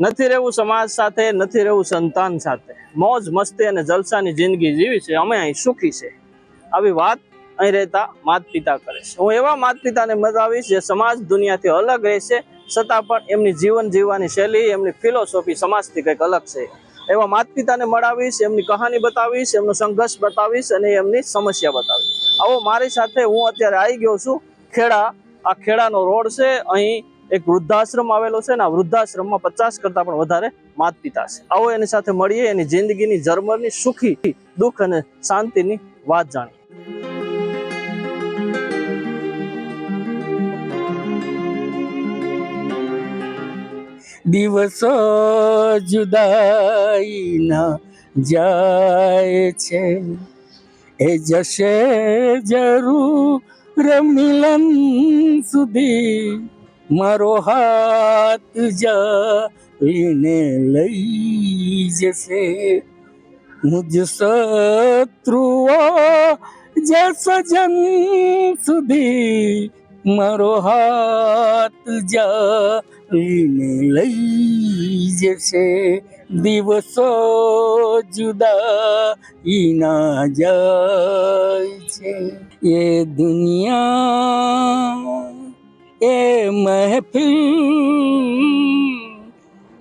નથી રહેવું સમાજ સાથે, નથી રહેવું સંતાન સાથે. મોજ, મસ્તી અને જલસાની જિંદગી જીવી છે. અમે અહીં સુખી છે. આવી વાત અહીં રહેતા માત પિતા કરે છે. હું એવા માત પિતાને મજાવીશ જે સમાજ દુનિયાથી અલગ રહેશે, છતાં પણ એમની જીવન જીવવાની શૈલી, એમની ફિલોસોફી સમાજથી કંઈક અલગ છે. એવા માત પિતાને મળાવીશ, એમની કહાની બતાવીશ, એમનો સંઘર્ષ બતાવીશ અને એમની સમસ્યા બતાવીશ. આવો મારી સાથે હું અત્યારે આવી ગયો છું. ખેડા, આ ખેડાનો રોડ છે. અહીં એક વૃદ્ધાશ્રમ આવેલો છે ને, આ વૃદ્ધાશ્રમમાં પચાસ કરતા પણ વધારે માત પિતા છે. આવો એની સાથે મળીએ, એની જિંદગીની જર્મરની સુખી, દુઃખ અને શાંતિની વાત જાણીએ. દિવસો જુદાઈના જાય છે. એ જશે જરૂર મિલન સુધી. મારો હાથ જાઈને લઈ જશે. મુજ શત્રુઓ જે સજન સુધી મારો હાથ જાઈને લઈ જશે. દિવસો જુદા ઈના જાય છે. એ દુનિયા એ મહેફિલ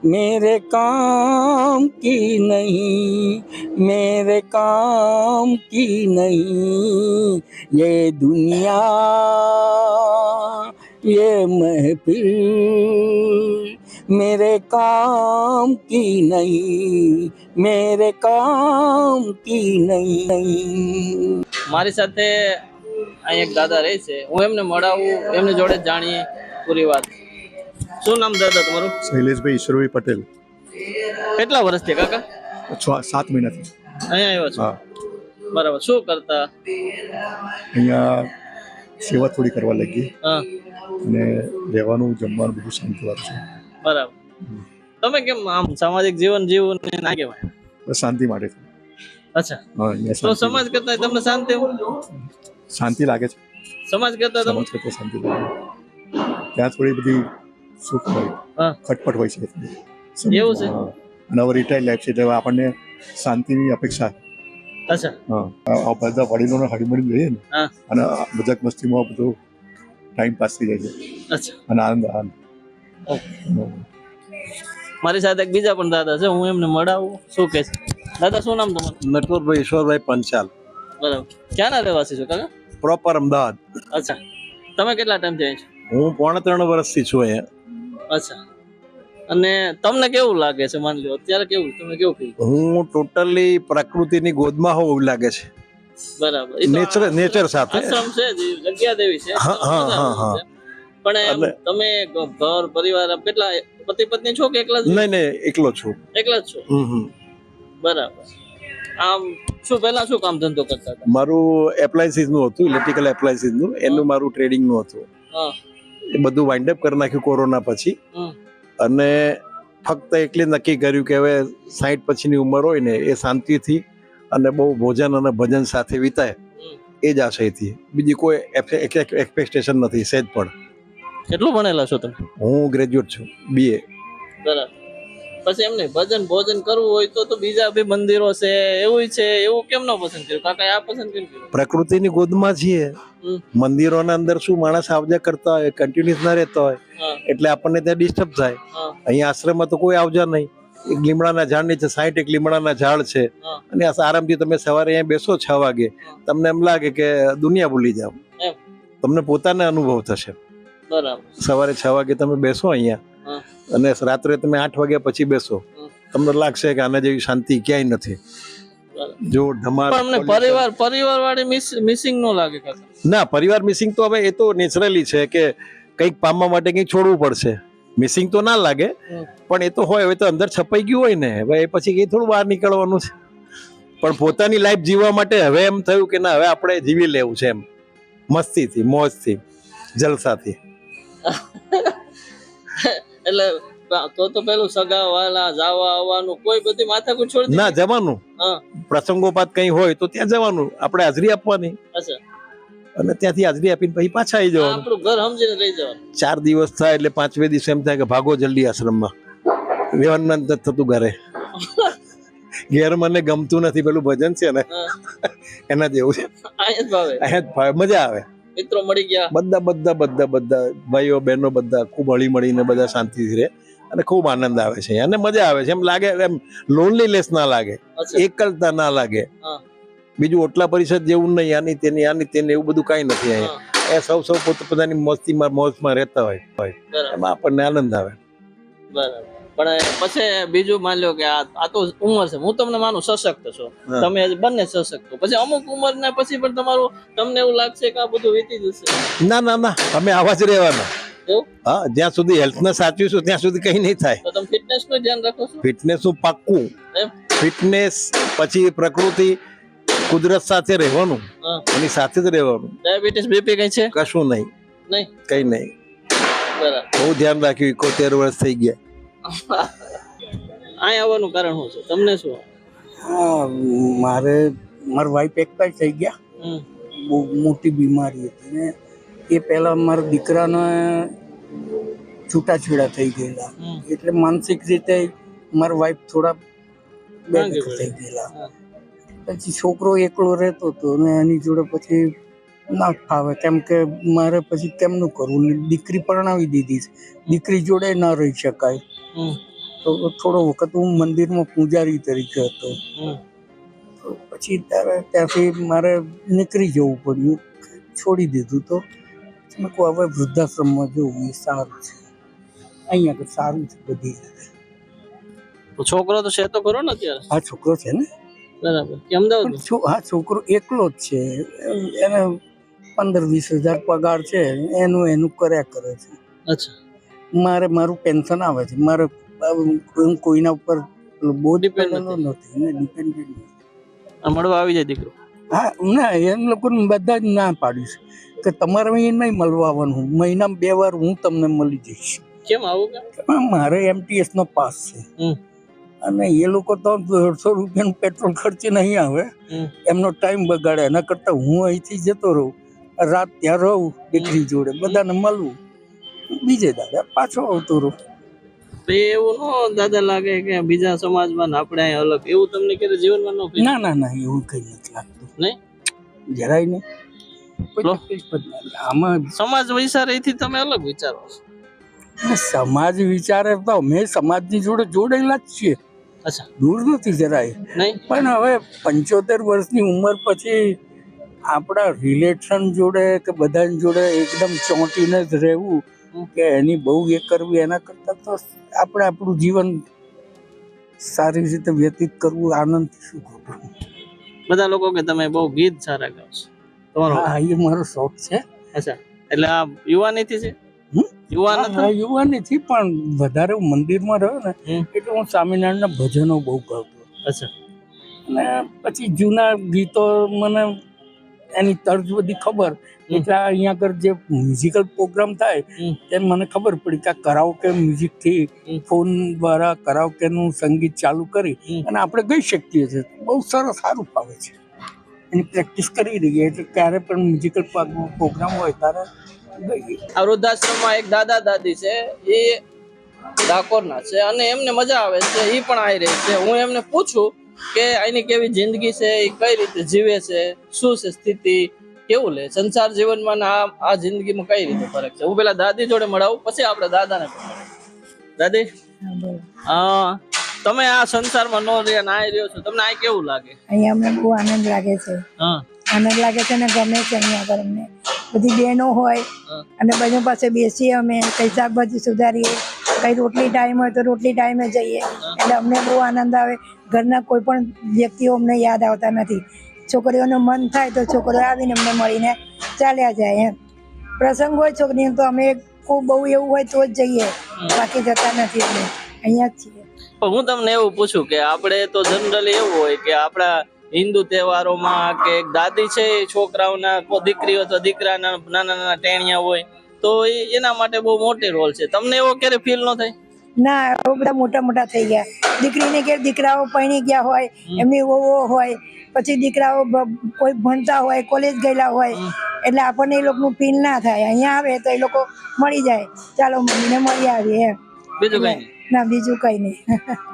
मेरे काम की नहीं मेरे काम की नहीं ये दुनिया ये महफिल मेरे काम की नहीं मेरे काम की नहीं મારી સાથે અહીં એક દાદા રહે છે. હું એમને મળાવું એમની જોડે જાણીએ પૂરી વાત. શું નામ દાદા તમારું? શૈલેષભાઈ ઈશ્વરભાઈ પટેલ. કેટલા વર્ષથી કાકા? છ સાત મહિનાથી. અહીંયા આવ્યો છો? બરાબર. શું કરતા? અહીંયા સેવા થોડી કરવા લાગી. હા. અને રહેવાનું જમવાનું બધું શાંતિવાળું છે. બરાબર. તમે કેમ આમ સામાજિક જીવન જીવવું ને ના કહેવાય? શાંતિ માટે અચ્છા. હા તો સમાજ કરતા તમને શાંતિ શાંતિ લાગે છે? સમાજ કરતા સમાજ કરતા શાંતિ લાગે. ત્યાં થોડી બધી સુખ હોય હા. ખટપટ હોય છે. એવું છે? અને હવે રિટાયર લાઈફ છે એટલે આપણને શાંતિની અપેક્ષા. અચ્છા. હા. બધા વડીલોને હળીમળી લઈએ ને અને મજાક મસ્તીમાં બધું ટાઈમ પાસ થઈ જાય છે. અચ્છા. અને આનંદ આનંદ. ઓકે. મારી સાથે એક બીજા પણ દાદા છે હું એમને મળાવું. શું કે છે? દાદા શું નામ તમારું? નટવરભાઈ ઈશ્વરભાઈ પંચાલ. બરાબર. ક્યાંના રહેવાસી છો કાકા? પ્રોપર અમદાવાદ. અચ્છા. તમે કેટલા ટાઈમ જાય છો? હું પોણા ત્રણ વર્ષથી છું અહીંયા. અચ્છા. અને તમને કેવું લાગે છે? માની લો અત્યારે કેવું તમે કેવું ફીલ હું ટોટલી પ્રકૃતિની ગોદમાં હોઉં એવું લાગે છે. બરાબર. નેચર નેચર સાથે. આશ્રમ છે જગ્યા દેવી છે. હા, હા, હા. પણ તમે ઘર પરિવાર કેટલા પતિ પત્ની છો કે એકલા જ નહીં નહીં એકલો છું. એકલા જ છો? હમ હમ. બરાબર. આમ શું પહેલા શું કામ ધંધો કરતા હતા? મારું એપ્લાયન્સીસનું હતું ઇલેક્ટ્રિકલ એપ્લાયન્સીસનું. એનું મારું ટ્રેડિંગનું હતું. એ બધું વાઇન્ડ અપ કરી નાખ્યું કોરોના પછી. અને ફક્ત એટલે નક્કી કર્યું કે હવે સાઠ પછીની ઉંમર હોય ને એ શાંતિથી અને બહુ ભોજન અને ભજન સાથે વિતાય. એ જ આશયથી. બીજી કોઈ એક્સપેક્ટેશન નથી સહેજ પણ. કેટલું ભણેલા છો તમે? હું ગ્રેજ્યુએટ છું બીએ બરાબર. પછી એમને ભજન ભોજન કરવું હોય તો તો બીજા બી મંદિરો છે એવું છે એવું કેમ ન પસંદ કર્યું? કાકા આ પસંદ કેમ કર્યું? પ્રકૃતિની ગોદમાં છીએ. મંદિરો મંદિરોના અંદર શું માણસ આવજા કરતા હોય કન્ટિન્યુઅસ ના રહેતા હોય એટલે આપણને ત્યાં ડિસ્ટર્બ થાય. અહીંયા આશ્રમમાં તો કોઈ આવજા નહીં. એક લીમડાના ઝાડ નીચે સાઈઠ એક લીમડાના ઝાડ છે. અને આ આરામથી તમે સવારે અહીંયા બેસો છ વાગે. તમને એમ લાગે કે દુનિયા ભૂલી જાઓ. તમને પોતાને અનુભવ થશે. બરાબર. સવારે છ વાગે તમે બેસો અહીંયા. અને રાત્રે તમે આઠ વાગ્યા પછી બેસો. તમને લાગશે કે આના જેવી શાંતિ ક્યાંય નથી. જો ધમાલ પરિવાર પરિવાર વાળી મિસિંગ નો લાગે ના પરિવાર મિસિંગ તો હવે એ તો નેચરલી છે કે કંઈક પામવા માટે કંઈક છોડવું પડશે. મિસિંગ તો ના લાગે પણ એ તો હોય હવે તો અંદર છપાઈ ગયું હોય ને હવે એ પછી એ થોડું બહાર નીકળવાનું છે. પણ પોતાની લાઈફ જીવવા માટે હવે એમ થયું કે ના હવે આપણે જીવી લેવું છે એમ. મસ્તીથી મોજથી જલસાથી. એટલે તો તો પેલું સગા વાલા જાવા આવવાનું કોઈ બધી માથાકૂટ છોડી ના જવાનું. પ્રસંગોપાત કઈ હોય તો ત્યાં જવાનું. આપણે હાજરી આપવાની. અને ત્યાંથી હાજરી આપીને પછી પાછા આવી જવાનું. આપણું ઘર સમજીને રહી જવાનું. ચાર દિવસ થાય એટલે પાંચમે દિવસે એમ થાય કે ભાગો જલ્દી આશ્રમમાં. રહેવાનું નથી થતું ઘરે. ઘેર મને ગમતું નથી પેલું ભજન છે ને એના જેવું છે. અહીંયા જ ભાવે, મજા આવે. મિત્રો મળી ગયા. બધા બધા બધા બધા ભાઈઓ બહેનો બધા ખૂબ હળી મળીને બધા શાંતિથી રહે અને ખૂબ આનંદ આવે છે. અને મજા આવે છે. એમ લાગે એમ લોનલીનેસ ના લાગે. એકલતા ના લાગે. બીજું ઓટલા પરિષદ જેવું નહીં આની તેની આની તેની એવું બધું કાંઈ નથી અહીંયા. એ સૌ સૌ પોત પોતાની મસ્તીમાં મોજમાં રહેતા હોય. એમાં આપણને આનંદ આવે. બરાબર. પણ પછી બીજું માની લો કે આ આ તો ઉંમર છે. હું તમને માનું સશક્ત છો. તમે બંને સશક્ત પછી અમુક ઉંમર ને પછી પણ તમારું તમને એવું લાગશે કે આ બધું વીતી જશે. ના ના ના. અમે આવા જ રહેવાના. હા જ્યાં સુધી હેલ્થને સાચવીશું ત્યાં સુધી કંઈ નહીં થાય. તો તમે ફિટનેસનું ધ્યાન રાખો છો? ફિટનેસનું પાક્કું. ફિટનેસ પછી પ્રકૃતિ કુદરત સાથે રહેવાનું. એની સાથે જ રહેવાનું. ડાયાબિટીસ બીપી કઈ છે? કશું નહીં. નહીં? કઈ નહીં. બરાબર. બહુ ધ્યાન રાખ્યું. એકોતેર વર્ષ થઈ ગયા. અહીં આવવાનું કારણ શું છે? તમને શું મારે મારા વાઈફ એક્સપાયર થઈ ગયા. બહુ મોટી બીમારી હતી ને. એ પહેલાં મારા દીકરાને છૂટાછેડા થઈ ગયેલા. એટલે માનસિક રીતે મારા વાઈફ થોડા ભાંગી થઈ ગયેલા. પછી છોકરો એકલો રહેતો હતો ને એની જોડે પછી ના ફાવે. કેમ કે મારે પછી કેમનું કરવું દીકરી પરણાવી દીધી છે. દીકરી જોડે ના રહી શકાય. તો થોડો વખત હું મંદિરમાં પૂજારી તરીકે હતો. તો પછી ત્યારે ત્યાંથી મારે નીકળી જવું પડ્યું. છોડી દીધું તો. મેં કહું હવે વૃદ્ધાશ્રમમાં જવું એ સારું છે. અહીંયા તો સારું છે બધી તો છોકરો તો છે તો ખરો ને અત્યારે? આ છોકરો છે ને? બરાબર. અમદાવાદ હા છોકરો એકલો જ છે. એને પંદર વીસ હજાર પગાર છે. એનું એનું કર્યા કરે છે. અચ્છા. મારે મારું પેન્શન આવે છે. મારે હું કોઈના ઉપર બહુ ડિપેન્ડ નથી. ને ડિપેન્ડન્ટ આ મળવા આવી જાય દીકરો? હા ના એમ લોકોને બધા જ ના પાડીશ કે તમારે અહીં નહીં મળવા આવવાનું મહિનામાં બે વાર હું તમને મળી જઈશ. કેમ આવું કે મારે એમટીએસ નો પાસ છે. અને એ લોકો તો દોઢસો રૂપિયાનું પેટ્રોલ ખર્ચે નહીં આવે. એમનો ટાઈમ બગાડે. એના કરતાં હું અહીંથી જતો રહું. રાત ત્યાં રહું દીકરી જોડે. બધાને મળવું બીજે દાદા પાછો આવતો રહું. તો એવું ન દાદા લાગે કે બીજા સમાજમાં આપણે અહીં અલગ. એવું તમને કે જીવનમાં ન ના ના ના એવું કઈ નથી લાગતું. નહીં? જરાય નહીં. આમાં સમાજ વિચારેથી તમે અલગ વિચારો છો. સમાજ વિચારે તો અમે સમાજની જોડે જોડાયેલા જ છીએ. અચ્છા. દૂર નથી જરાય. નહીં? પણ હવે પંચોતેર વર્ષની ઉંમર પછી આપણા રિલેશન જોડે કે બધાની જોડે એકદમ ચોંટીને જ રહેવું હમ. કે એની બહુ એ કરવી એના કરતાં તો આપણે આપણું જીવન સારી રીતે વ્યતીત કરવું આનંદ શું ખોટું? બધા લોકો કે તમે બહુ ગીત સારા ગાઓ છો. તમારો હા એ મારો શોખ છે. અચ્છા. એટલે આ યુવાનીથી છે? યુવાન યુવાનીથી પણ વધારે હું મંદિરમાં રહ્યો ને એટલે હું સ્વામિનારાયણના ભજનો બહુ ગાતો અચ્છા. અને પછી જૂના ગીતો મને એની તર્જ બધી ખબર. એટલે અહીંયા આગળ જે મ્યુઝિકલ પ્રોગ્રામ થાય. તે મને ખબર પડી કે કરાઓકે મ્યુઝિકથી ફોન દ્વારા કરાઓકેનું સંગીત ચાલુ કરી અને આપણે ગઈ શકીએ છીએ. બહુ સરસ સારું ફાવે છે. એની પ્રેક્ટિસ કરી રહીએ એટલે ક્યારે પણ મ્યુઝિકલ પ્રોગ્રામ હોય ત્યારે ગઈએ વૃદ્ધાશ્રમમાં એક દાદા દાદી છે એ ડાકોરના છે અને એમને મજા આવે છે એ પણ આવી રહી છે. હું એમને પૂછું કે એની કેવી જિંદગી છે એ કઈ રીતે જીવે છે શું છે સ્થિતિ? કેવું લે? સંસાર જીવનમાં આ આ જિંદગીમાં કઈ રીતે ફરક છે? હું પેલા દાદી જોડે મળાવું પછી આપણે દાદાને દાદી? હા તમે આ સંસારમાં નો રહ્યા ના રહ્યો છો. તમને આ કેવું લાગે? અહીંયા અમને બહુ આનંદ લાગે છે. હા. આનંદ લાગે છે ને ગમે છે અહીંયા આગળ અમને. બધી બહેનો હોય અને બહેનો પાસે બેસીએ અમે કઈ શાકભાજી સુધારીએ કઈ રોટલી ટાઈમ હોય તો રોટલી ટાઈમે જઈએ. એટલે અમને બહુ આનંદ આવે. ઘરના કોઈ પણ વ્યક્તિઓ અમને યાદ આવતા નથી. છોકરીઓનું મન થાય તો છોકરીઓ આવીને અમને મળીને ચાલ્યા જાય એમ. પ્રસંગ હોય છોકરીઓ તો અમે ખૂબ બહુ એવું હોય તો જ જઈએ. બાકી જતા નથી અમે. અહીંયા જ છીએ. પણ હું તમને એવું પૂછું કે આપણે તો જનરલી એવું હોય કે આપણા હિન્દુ તહેવારોમાં કે એક દાદી છે છોકરાઓના દીકરીઓ તો દીકરાના નાના નાના ટેણિયા હોય તો એના માટે બહુ મોટી રોલ છે. તમને એવો ક્યારે ફીલ ન થાય? ના હવે બધા મોટા મોટા થઈ ગયા. દીકરીને ઘેર દીકરાઓ પરણી ગયા હોય એમની વહુઓ હોય પછી દીકરાઓ કોઈ ભણતા હોય કોલેજ ગયેલા હોય એટલે આપણને એ લોકોનું ફીલ ના થાય. અહીંયા આવે તો એ લોકો મળી જાય. ચાલો મમ્મીને મળી આવીએ. એમ બીજું કઈ ના બીજું કઈ નહીં.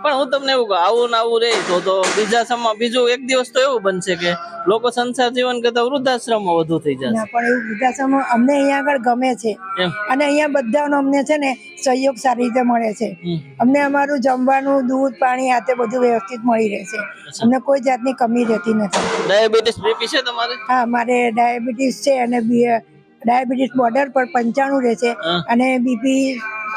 પણ હું તમને એવું કહું આવું ને આવું રે તો તો બીજા સમય બીજું એક દિવસ તો એવું બનશે કે લોકો સંસાર જીવન કરતા વૃદ્ધાશ્રમમાં વધુ થઈ જશે. પણ એવું વૃદ્ધાશ્રમ અમને અહીંયા આગળ ગમે છે. અને અહીંયા બધાનો અમને છે ને સહયોગ સારી રીતે મળે છે. અમને અમારું જમવાનું દૂધ પાણી આતે બધું વ્યવસ્થિત મળી રહે છે. અમને કોઈ જાતની કમી રહેતી નથી. ડાયાબિટીસ બીપી છે તમારે? હા મારે ડાયાબિટીસ છે અને બી- ડાયાબિટીસ બોર્ડર પર પંચાણું રહે છે અને બીપી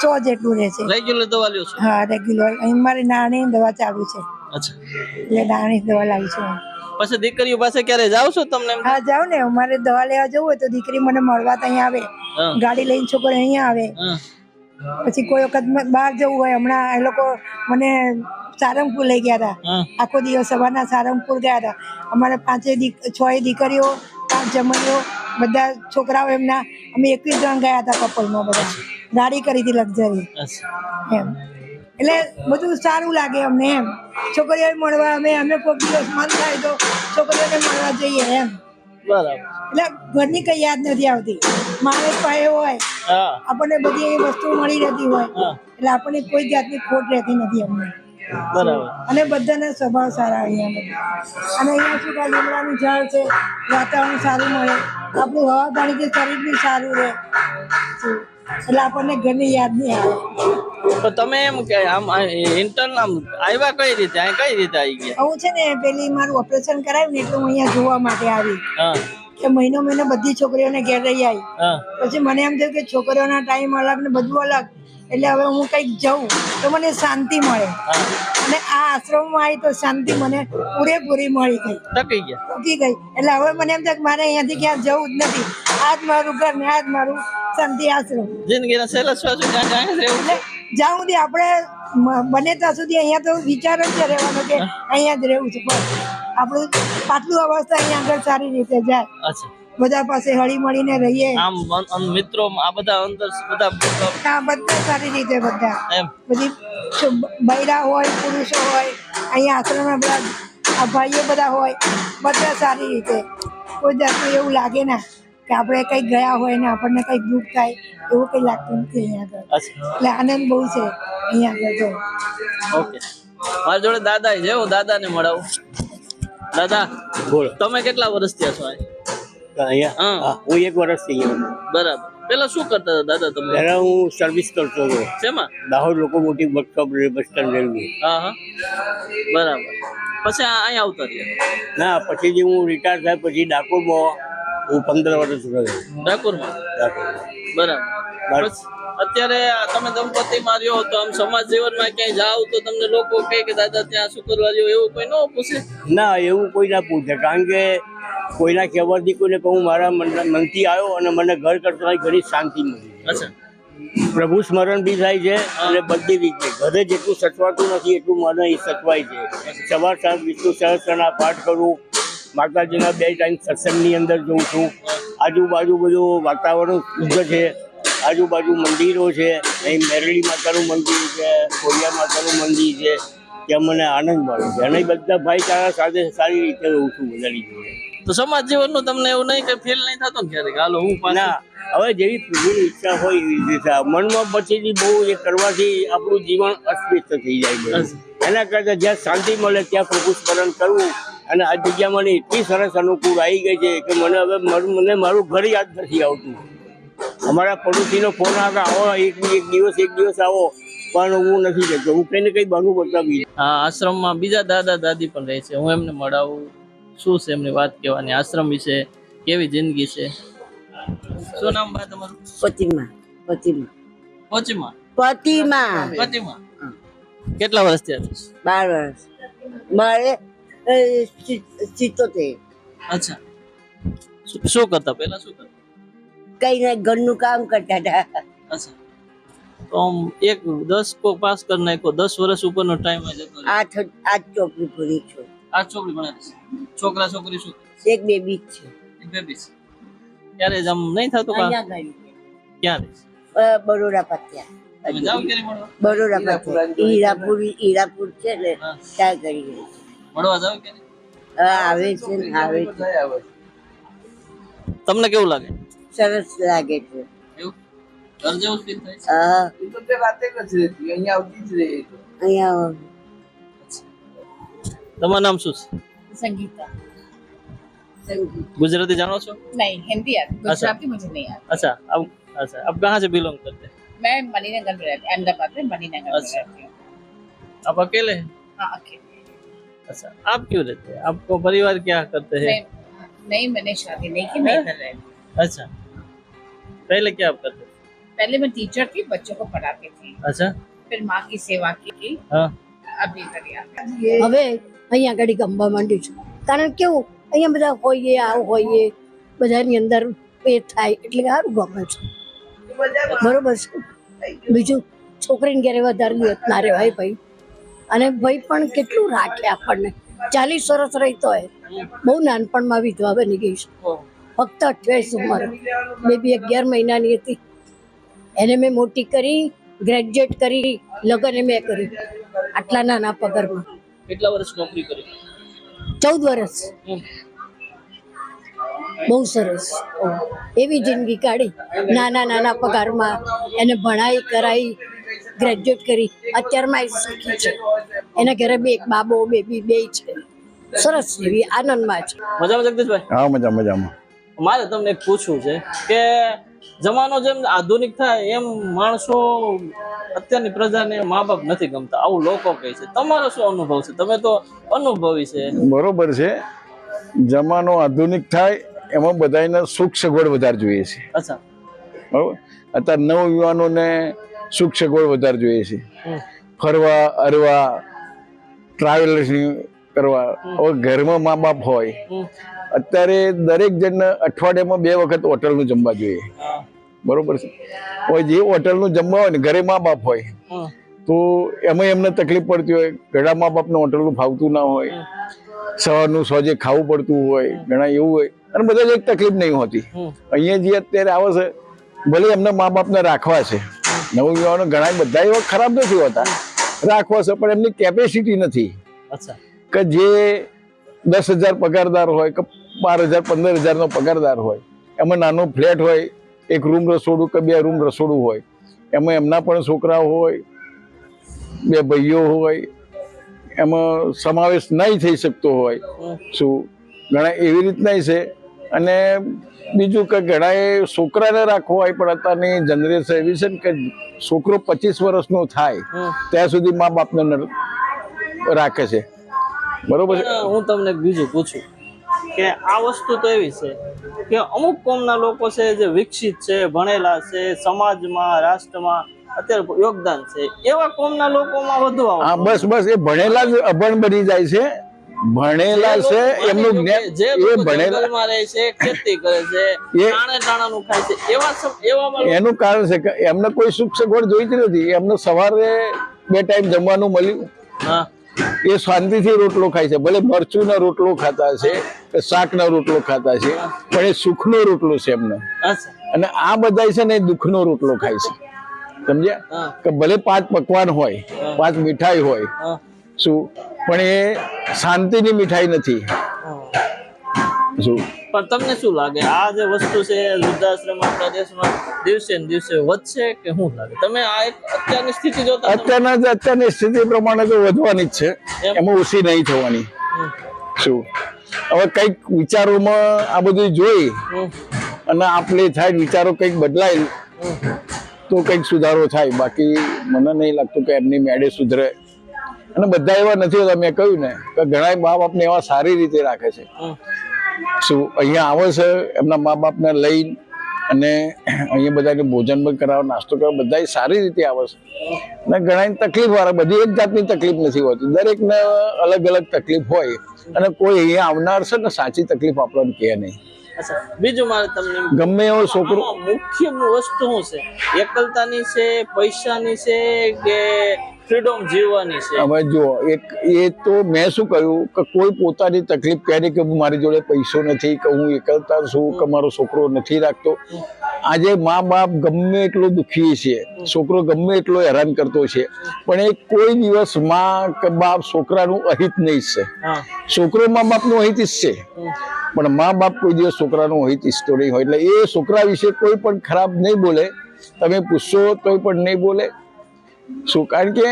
સો જેટલું રહે છે. રેગ્યુલર દવા લ્યો છો? હા રેગ્યુલર અહીં મારી નાની દવા ચાલુ છે. અચ્છા. એટલે નાની દવા લાવી છું પછી દીકરીઓ પાસે ક્યારે જાવ છો તમને હા જાઓ ને. અમારે દવા લેવા જવું હોય તો દીકરી મને મળવા ત્યાં આવે. ગાડી લઈને છોકરો અહીંયા આવે. પછી કોઈ વખત બહાર જવું હોય હમણાં એ લોકો મને સારંગપુર લઈ ગયા હતા. આખો દિવસ સવારના સારંગપુર ગયા હતા. અમારે પાંચે છ એ દીકરીઓ પાંચ જમણીઓ બધા છોકરાઓ એમના અમે એકવીસ જણ ગયા હતા કપલમાં બધા. ગાડી કરી હતી લક્ઝરી. એમ. એટલે બધું સારું લાગે અમને એમ. છોકરીઓ મળવા અમે અમે કોઈ દિવસ મન થાય તો છોકરીઓને મળવા જઈએ એમ. એટલે ઘરની કઈ યાદ નથી આવતી. માણસ પાસે હોય આપણને બધી એવી વસ્તુ મળી રહેતી હોય એટલે આપણને કોઈ જાતની ખોટ રહેતી નથી અમને. બરાબર. અને બધાના સ્વભાવ સારા અહીંયા બધા અને અહીંયા શું કાંઈ લીમડાનું ઝાડ છે વાતાવરણ સારું મળે. આપણું હવા પાણી કે શરીર બી સારું રહે. એટલે આપણને ઘરની યાદ નહીં આવે. તો તમે એમ કે આમ ઇન્ટર્ન આમ આવ્યા કઈ રીતે? આ કઈ રીતે આવી ગયા? હું છે ને પેલી મારું ઓપરેશન કરાવ્યું ને એટલે હું અહીંયા જોવા માટે આવી. કે મહિનો મહિનો બધી છોકરીઓને ઘેર રહી આવી પછી મને એમ થયું કે છોકરીઓના ટાઈમ અલગ ને બધું અલગ. એટલે હવે હું કંઈક જઉં તો મને શાંતિ મળે. અને આ આશ્રમમાં આવી તો શાંતિ મને પૂરેપૂરી મળી ગઈ. ટકી ગઈ. એટલે હવે મને એમ થાય કે મારે અહીંયાથી ક્યાં જવું જ નથી. આ જ મારું ઘર ને આ જ મારું શાંતિ આશ્રમ. જિંદગીના છેલ્લા શ્વાસ જ્યાં સુધી આપણે બને ત્યાં સુધી અહીંયા તો વિચાર જ છે રહેવાનો કે અહીંયા જ રહેવું છે. બસ. આપણું પાટલું અવસ્થા અહીંયા આગળ સારી રીતે જાય. અચ્છા. બધા પાસે હળી મળીને રહીએ. આમ મિત્રો આ બધા અંદર બધા હા બધા સારી રીતે બધા. બધી બૈરા હોય પુરુષો હોય અહીંયા આશ્રમમાં બધા આ ભાઈઓ બધા હોય બધા સારી રીતે. કોઈ જાતનું એવું લાગે ના કે આપણે કંઈક ગયા હોય ને આપણને કંઈક દુઃખ થાય એવું કંઈ લાગતું નથી અહીંયા આગળ. એટલે આનંદ બહુ છે અહીંયા આગળ તો. ઓકે. મારી જોડે દાદા છે હું દાદાને મળાવું. દાદા બોલો. તમે કેટલા વર્ષ થયા છો? અહીંયા. હા. એક વર્ષથી અહીંયા. બરાબર. પેલા શું કરતા હતા દાદા તમે? પહેલા હું સર્વિસ કરતો હતો. શેમાં? દાહોદ લોકો મોટી બસ સ્ટેન્ડ રેલવે. હા હા. બરાબર. પછી અહીંયા આવતા રહ્યા? ના પછી જે હું રિટાયર થાય પછી ડાકોરમાં હું પંદર વર્ષ રહ્યો. ડાકોરમાં. બરાબર. અત્યારે આ તમે દંપતી માર્યો તો આમ સમાજ જીવનમાં ક્યાંય જાઓ તો તમને લોકો કહે કે દાદા ત્યાં શું કરવા જેવું એવું કોઈ ન પૂછે? ના એવું કોઈ ના પૂછે. કારણ કે કોઈના કહેવાથી કોઈને કહું મારા મન- મનથી આવ્યો અને મને ઘર કરતા ઘણી શાંતિ મળી. પ્રભુ સ્મરણ બી થાય છે અને બધી રીતે ઘરે જેટલું સચવાતું નથી એટલું મને એ સચવાય છે. સવાર સાંજ વિષ્ણુ સહસ્ત્રના પાઠ કરું. માતાજીના બે ટાઈમ સત્સંગની અંદર જઉં છું. આજુબાજુ બધું વાતાવરણ શુદ્ધ છે. આજુબાજુ મંદિરો છે. અહીં મેરળી માતાનું મંદિર છે ખોડિયા માતાનું મંદિર છે. ત્યાં મને આનંદ મળે છે. અને બધા ભાઈચારા સાથે સારી રીતે રહું છું બધાની જોડે. તો સમાજ જીવનનું તમને એવું નહીં કે ફીલ નહીં થતું ને ક્યારેક. હાલો હું પણ હવે જેવી પ્રભુની ઈચ્છા હોય એવી રીતે મનમાં પછી બહુ એ કરવાથી આપણું જીવન અસ્પિસ્ત થઈ જાય. એના કરતાં જ્યાં શાંતિ મળે ત્યાં પ્રભુ સ્મરણ કરવું અને આ જગ્યા મને એટલી સરસ અનુકૂળ આવી ગઈ છે કે મને હવે મને મારું ઘર યાદ નથી આવતું. અમારા પડોશીનો ફોન આવે આવો એક એક દિવસ એક દિવસ આવો. પણ હું નથી જતો. હું કંઈ ને કંઈ બનવું બતાવી આ આશ્રમમાં બીજા દાદા દાદી પણ રહે છે. હું એમને મળાવું. શું છે એમની વાત કહેવાની? આશ્રમ વિશે કેવી જિંદગી છે? શું નામ બા તમારું? પચીમા પચીમા પચીમા પતિમા. પતિમા. કેટલા વર્ષ થયા બાર વર્ષ. મારે સિત્તોતેર. અચ્છા. શું- કરતા? પહેલા શું કરતા? કઈ ના ઘરનું કામ કરતા હતા. અચ્છા. તો આમ એક દસ કો પાસ કરી નાખ્યો. દસ વર્ષ ઉપરનો ટાઈમ આઠ આઠ ચોપડી પૂરી છું. આ છોકરી ભણે છે. છોકરા છોકરી શું? એક બેબી છે. એક બેબી છે ત્યારે જ આમ નહીં થતું બરોડા પત્યા. ક્યારે બરોડા પત્યા. હીરાપુર હીરાપુર છે ને ત્યાં કરી ગઈ છે. જાવ ક્યારે? આવે છે આવે છે. તમને કેવું લાગે? સરસ લાગે છે. એવું? ઘર જેવું ફીલ થાય છે? હા. તો તે રાતે નથી રહેતી અહીંયા આવતી જ રહે અહીંયા તમારું નામ શું છે संगीता गुजराती जानो છો नहीं हिंदी आती गुजराती मुझे नहीं आती अच्छा अब अच्छा अब कहाँ से बिलोंग करते हैं मैं मणिनगर में रहती अहमदाबाद में मणिनगर में अच्छा। रहती हूँ आप अकेले हैं हाँ अकेले अच्छा आप क्यों रहते हैं आपको परिवार क्या करते हैं नहीं नहीं मैंने शादी नहीं की मैं इधर रहती हूँ। अच्छा पहले क्या आप करते थे पहले मैं टीचर थी बच्चों को पढ़ाती थी अच्छा फिर माँ की सेवा की थी हाँ अभी इधर ही आ गई। હવે અહીંયા આગળ ગમવા માંડ્યું છું. કારણ કેવું, અહીંયા બધા હોઈએ, આવું હોઈએ, બધાની અંદર એ થાય, એટલે સારું ગમે છે. બરોબર છે? બીજું, છોકરીને ઘેરે વધારે ના રહેવાય ભાઈ. અને ભાઈ પણ કેટલું રાખે આપણને. ચાલીસ વર્ષ રહી તો બહુ નાનપણમાં વિધવા બની ગઈ છે. ફક્ત અઠ્યાવીસ ઉંમર. બેબી અગિયાર મહિનાની હતી. એને મેં મોટી કરી ગ્રેજ્યુએટ કરી, લગ્ન મેં કર્યું. આટલા નાના પગારમાં. કેટલા વર્ષ નોકરી કરી? ચૌદ વર્ષ. બહુ સરસ. એવી જિંદગી કાઢી નાના નાના પગારમાં એને ભણાઈ કરાઈ ગ્રેજ્યુએટ કરી. અત્યારમાં એ સુખી છે. એના ઘરે બે એક બાબો બેબી બે છે. સરસ એવી આનંદમાં છે. મજામાં જગદીશભાઈ? હા મજા મજામાં. મારે તમને પૂછવું છે કે જમાનો જેમ આધુનિક થાય એમ માણસો અત્યારની પ્રજાને મા બાપ નથી ગમતા. આવું લોકો કહે છે. તમારો શું અનુભવ છે? તમે તો અનુભવી છે. બરોબર છે. જમાનો આધુનિક થાય એમાં બધાને સુખ સગવડ વધારે જોઈએ છે. અચ્છા. બરોબર? અત્યારે નવ યુવાનોને સુખ સગવડ વધારે જોઈએ છે. ફરવા અરવા ટ્રાવેલર્સની કરવા. હવે ઘરમાં મા બાપ હોય. અત્યારે દરેક જણને અઠવાડિયામાં બે વખત હોટલનું જમવા જોઈએ. બરોબર છે. હવે જે હોટલનું જમવા હોય ને ઘરે મા બાપ હોય તો એમાં એમને તકલીફ પડતી હોય. ઘણા મા બાપને હોટલનું ફાવતું ના હોય. સવારનું સોજે ખાવું પડતું હોય ઘણા એવું હોય. અને બધા જ એક તકલીફ નહીં હોતી. અહીંયા જે અત્યારે આવે છે ભલે એમના મા બાપને રાખવા છે. નવયુવાનો ઘણા બધા એવા ખરાબ નથી હોતા. રાખવા છે પણ એમની કેપેસિટી નથી. કે જે દસ હજાર પગારદાર હોય કે બાર હજાર પંદર હજારનો પગારદાર હોય. એમાં નાનો ફ્લેટ હોય એક રૂમ રસોડું કે બે રૂમ રસોડું હોય. એમાં એમના પણ છોકરા હોય બે ભાઈઓ હોય. એમાં સમાવેશ નહીં થઈ શકતો હોય. શું? ઘણા એવી રીતના છે. અને બીજું કે ઘણાએ છોકરાને રાખવો હોય પણ અત્યારની જનરેશન એવી છે ને કે છોકરો પચીસ વર્ષનો થાય ત્યાં સુધી મા બાપને રાખે છે. બરોબર છે. હું તમને બીજું પૂછું કે આ વસ્તુ તો એવી છે કે અમુક કોમના લોકો છે જે વિકસિત છે ભણેલા છે સમાજમાં રાષ્ટ્રમાં અત્યારે યોગદાન છે. એવા કોમના લોકોમાં વધુ હા બસ બસ એ ભણેલા જ અભણ બની જાય છે. ભણેલા છે એમનું જ્ઞાન જે ભણેલા રહે છે ખેતી કરે છે એ- ટાણે ટાણાનું ખાય છે એવા એવા એનું કારણ છે કે એમને કોઈ સુખ સગવડ જોઈતી નથી. એમને સવારે બે ટાઈમ જમવાનું મળ્યું. હા. એ શાંતિથી રોટલો ખાય છે. ભલે મરચુંનો રોટલો ખાતા છે કે શાકનો રોટલો ખાતા છે પણ એ સુખનો રોટલો છે એમને. અને આ બધા છે ને એ દુઃખનો રોટલો ખાય છે. સમજ્યા? કે ભલે પાંચ પકવાન હોય પાંચ મીઠાઈ હોય શું? પણ એ શાંતિની મીઠાઈ નથી. શું? પણ તમને શું લાગે? આ જે વસ્તુ છે વૃદ્ધાશ્રમ આપણા દેશમાં દિવસે ને દિવસે વધશે કે શું લાગે? તમે આ એક અત્યારની સ્થિતિ જોતા અત્યારના અત્યારની સ્થિતિ પ્રમાણે તો વધવાની જ છે. એમાં? ઓછી નહીં થવાની. શું? હવે કંઈક વિચારોમાં આ બધું જોઈ અને આપણે થાય વિચારો કંઈક બદલાય તો કંઈક સુધારો થાય. બાકી મને નહીં લાગતું કે એમની મેળે સુધરે. અને બધા એવા નથી હોતા. મેં કહ્યું ને કે ઘણા મા બાપને એવા સારી રીતે રાખે છે. શું અહીંયા આવે છે? એમના મા બાપને લઈને અને અહીંયા બધાને ભોજન પણ કરાવે નાસ્તો કરાવે બધા સારી રીતે આવે છે. અને ઘણા તકલીફ વાળા બધી એક જાતની તકલીફ નથી હોતી. દરેકને અલગ અલગ તકલીફ હોય અને કોઈ અહીંયા આવનાર છે ને સાચી તકલીફ આપણને કહે નહીં. બીજું મારે તમને ગમે એવો છોકરો મુખ્ય વસ્તુ શું છે? એકલતાની છે પૈસાની છે કે ફ્રીડમ જીવવાની છે. હવે જો એક એ તો મેં શું કહ્યું કે કોઈ પોતાની તકલીફ ક્યારે કે મારી જોડે પૈસો નથી કે હું એકલતા છું કે મારો છોકરો નથી રાખતો. આજે મા બાપ ગમે એટલો દુખી છે છોકરો ગમે એટલો હેરાન કરતો છે પણ એ કોઈ દિવસ મા કે બાપ છોકરાનું અહિત નહીં છે. છોકરો મા બાપનું અહિત છે. પણ મા બાપ કોઈ દિવસ છોકરાનું અહિત ઈચ્છતો નહીં હોય. એટલે એ છોકરા વિશે કોઈ પણ ખરાબ નહીં બોલે. તમે પૂછશો તોય પણ નહીં બોલે. શું? કારણ કે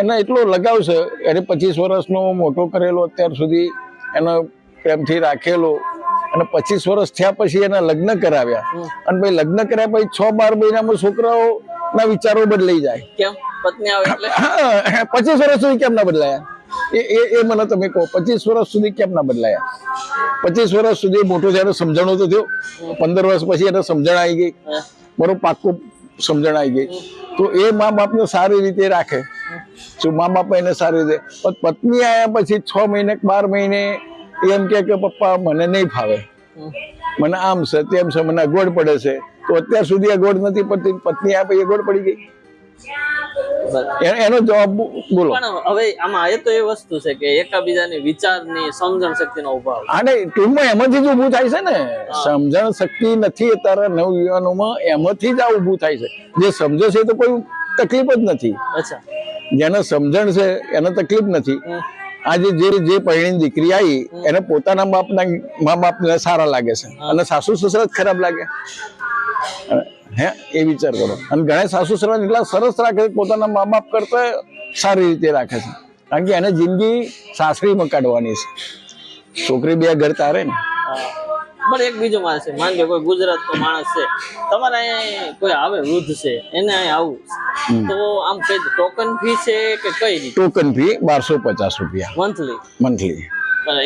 એને એટલો લગાવ છે એને પચીસ વર્ષનો મોટો કરેલો અત્યાર સુધી એનો પ્રેમથી રાખેલો અને પચીસ વર્ષ થયા પછી એના લગ્ન કરાવ્યા. અને ભાઈ લગ્ન કર્યા પછી છ બાર મહિનામાં છોકરાઓના વિચારો બદલાઈ જાય. કેમ? પત્ની આવે એટલે? પચીસ વર્ષ સુધી કેમ ના બદલાયા? એ એ એ મને તમે કહો પચીસ વર્ષ સુધી કેમ ના બદલાયા? પચીસ વર્ષ સુધી મોટો જ્યારે સમજણો તો થયો. પંદર વર્ષ પછી એને સમજણ આવી ગઈ. મારો બરોબર પાક્કું સમજણ આવી ગઈ. તો એ મા બાપને સારી રીતે રાખે. શું મા બાપ એને સારી રીતે પણ પત્ની આવ્યા પછી છ મહિને કે બાર મહિને એમ કહે કે, પપ્પા, મને નહીં ફાવે. મને આમ છે, તેમ છે, મને ગોળ પડે છે. તો અત્યાર સુધી આ ગોળ નથી પડતી. પત્ની આ પછી ગોળ પડી ગઈ. એનો જવાબ બોલો પણ હવે આમાં એ તો એ વસ્તુ છે કે એકાબીજાની વિચારની સમજણ શક્તિનો અભાવ અને ટીમમાં એમાંથી જ ઊભું થાય છે ને. સમજણ શક્તિ નથી અત્યારે નવયુવાનોમાં એમાંથી જ આ ઊભું થાય છે. જે સમજે છે તો કોઈ તકલીફ જ નથી. અચ્છા. જેને સમજણ છે એને તકલીફ નથી. આજે જે જે પરણીની દીકરી આવી એને પોતાના બાપના મા બાપને સારા લાગે છે. અને સાસુ સસરા જ ખરાબ લાગે. હે? એ વિચાર કરો. અને ઘણા સાસુ સસરા એટલા સરસ રાખે છે પોતાના મા બાપ કરતા સારી રીતે રાખે છે. કારણ કે એને જિંદગી સાસરીમાં કાઢવાની છે. છોકરી બે ઘર તારે ને. પણ એક બીજો માણસ છે. માન લો કોઈ ગુજરાત નો માણસ છે. તમારે કોઈ આવે વૃદ્ધ છે. એને આવું તો આમ કઈ ટોકન ફી છે કે કઈ રીતે? ટોકન ફી બારસો પચાસ રૂપિયા. મંથલી મંથલી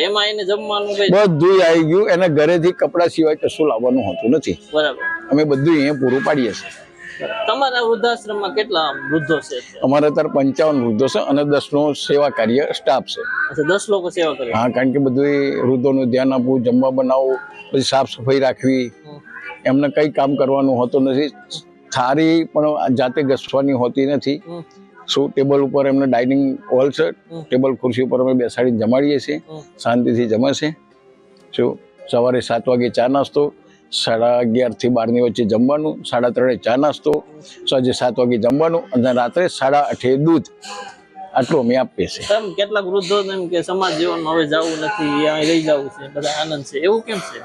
એમાં એને જમવાનું બધું આવી ગયું. એને ઘરેથી કપડા સિવાય કશું લાવવાનું હોતું નથી. બરાબર. અમે બધું અહીંયા પૂરું પાડીએ છીએ. તમારા વૃદ્ધાશ્રમમાં કેટલા વૃદ્ધો છે? અમારે અત્યારે પંચાવન વૃદ્ધો છે અને દસનો સેવા કાર્ય સ્ટાફ છે. અચ્છા દસ લોકો સેવા કરે. હા કારણ કે બધું વૃદ્ધોનું ધ્યાન આપવું જમવા બનાવવું પછી સાફ સફાઈ રાખવી એમને કંઈ કામ કરવાનું હોતું નથી. થારી પણ જાતે ઘસવાની હોતી નથી. શું ટેબલ ઉપર એમને ડાઇનિંગ હોલ છે. ટેબલ ખુરશી ઉપર અમે બેસાડીને જમાડીએ છીએ. શાંતિથી જમાશે શું સવારે સાત વાગે ચા નાસ્તો સાડા અગિયારથી બારની વચ્ચે જમવાનું સાડા ત્રણે ચા નાસ્તો સાંજે સાત વાગે જમવાનું અને રાત્રે સાડા આઠે દૂધ. આટલું અમે આપીએ છીએ. તેમ કેટલાક વૃદ્ધો એમ કે સમાજ જીવનમાં હવે જવું નથી અહીં રહી જવું છે બધા આનંદ છે. એવું કેમ છે?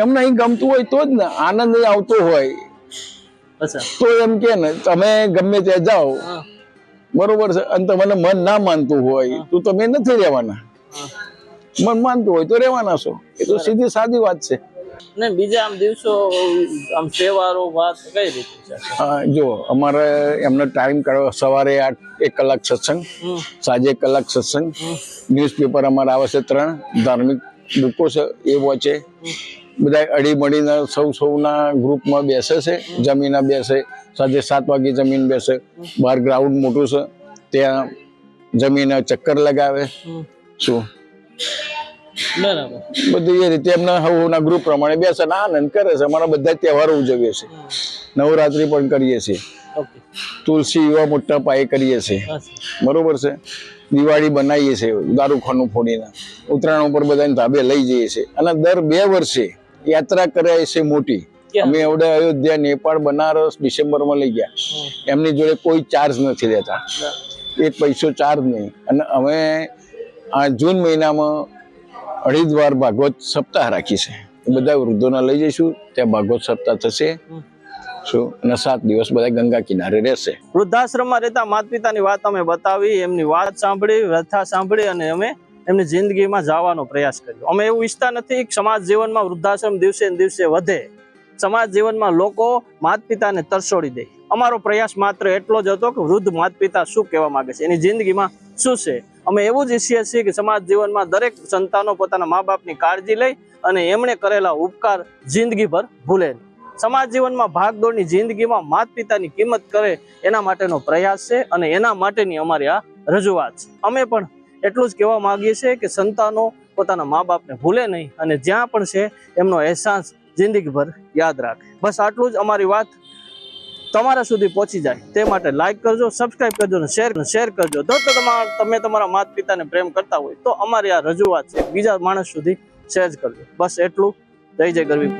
એમને અહીં ગમતું હોય તો જ ને આનંદ આવતો હોય. તો એમ કે ને તમે ગમે ત્યાં જાઓ. બરોબર છે અને તમને મન ના માનતું હોય. તો તમે નથી રહેવાના. મન માનતું હોય તો રહેવાના છો. એ તો સીધી સાદી વાત છે. ને બીજા આમ દિવસો આમ તહેવારો વાત કઈ રીતે હા, જો અમારે એમનો ટાઈમ કાઢો સવારે આઠ એક કલાક સત્સંગ સાંજે એક કલાક સત્સંગ ન્યૂઝપેપર અમારે આવે છે ત્રણ ધાર્મિક બુકો છે એ વોચે બધા અડી મળીને સૌ સૌના ગ્રુપમાં બેસે છે જમીને બેસે સાંજે સાત વાગે જમીન બેસે બહાર ગ્રાઉન્ડ મોટું છે ત્યાં જમીને ચક્કર લગાવે. શું? બરાબર. બધું એ રીતે એમના હવના ગ્રુપ પ્રમાણે બેસે ના આનંદ કરે છે. અમારા બધા તહેવારો ઉજવીએ છીએ. નવરાત્રી પણ કરીએ છીએ. તુલસી એવા મોટા પાયે કરીએ છીએ. બરોબર છે? દિવાળી બનાવીએ છીએ દારૂખાનું ફોડીને. ઉત્તરાયણ ઉપર બધાને ધાબે લઈ જઈએ છીએ. અને દર બે વર્ષે યાત્રા કરાય છે મોટી. અમે એવડે અયોધ્યા નેપાળ બનારસ ડિસેમ્બરમાં લઈ ગયા. એમની જોડે કોઈ ચાર્જ નથી લેતા એક પૈસો ચાર્જ નહીં. અને અમે આ જૂન મહિનામાં હરિદ્વાર ભાગવત સપ્તાહ રાખી છે. બધા વૃદ્ધોને લઈ જઈશું ત્યાં ભાગવત સપ્તાહ થશે. શું? અને સાત દિવસ બધા ગંગા કિનારે રહેશે. વૃદ્ધાશ્રમમાં રહેતા માતા પિતાની વાત અમે બતાવી એમની વાત સાંભળી વ્યથા સાંભળી અને અમે એમની જિંદગીમાં જવાનો પ્રયાસ કર્યો. અમે એવું ઈચ્છતા નથી કે સમાજ જીવનમાં વૃદ્ધાશ્રમ દિવસે દિવસે વધે. સમાજ જીવનમાં લોકો માતા પિતાને તરસોડી દે. અમારો પ્રયાસ માત્ર એટલો જ હતો કે વૃદ્ધ માતા પિતા શું કહેવા માંગે છે? એની જિંદગીમાં શું છે? અમે એવું જ ઈચ્છીએ છીએ કે સમાજ જીવનમાં દરેક સંતાનો પોતાના મા બાપની કાળજી લઈ અને એમણે કરેલા ઉપકાર જિંદગીભર ભૂલે સમાજ જીવનમાં ભાગદોડની જિંદગીમાં માત પિતાની કિંમત કરે એના માટેનો પ્રયાસ છે અને એના માટેની અમારી આ રજૂઆત છે. અમે પણ એટલું જ કહેવા માંગીએ છીએ કે સંતાનો પોતાના મા બાપને ભૂલે નહીં અને જ્યાં પણ છે એમનો અહેસાસ જિંદગીભર યાદ રાખે. બસ આટલું જ અમારી વાત તમારા સુધી પહોંચી જાય તે માટે લાઇક કરજો સબસ્ક્રાઇબ કરજો અને શેર શેર કરજો. તો તમે તમારા માતા પિતાને પ્રેમ કરતા હોય તો અમારી આ રજૂઆત છે. બીજા માણસ સુધી શેર કરજો. બસ એટલું. જય જય ગરવી.